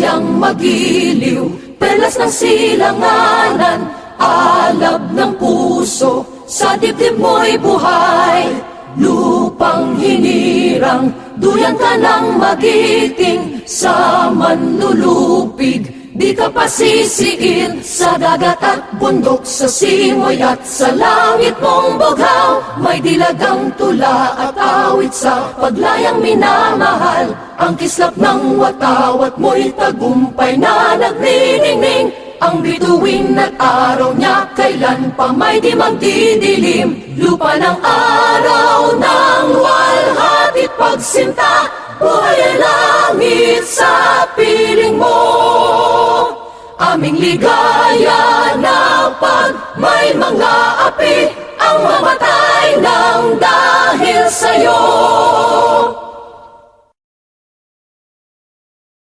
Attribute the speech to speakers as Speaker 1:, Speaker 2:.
Speaker 1: kang magiliw Perlas ng silanganan Alab ng puso Sa dibdib mo'y buhay. Lupang hinirang Duyan ka ng magiting Sa manlulupig Di ka pasisiin sa dagat at bundok Sa simoy at sa langit mong bughaw May dilagang tula at awit sa paglayang minamahal. Ang kislap ng watawat mo'y tagumpay na nagniningning. Ang bituin at araw niya kailan pa may di magdidilim. Lupa ng araw ng walhatit pagsinta. Buhay ay langit sa piling mo. Aming ligaya na pag may mga api Ang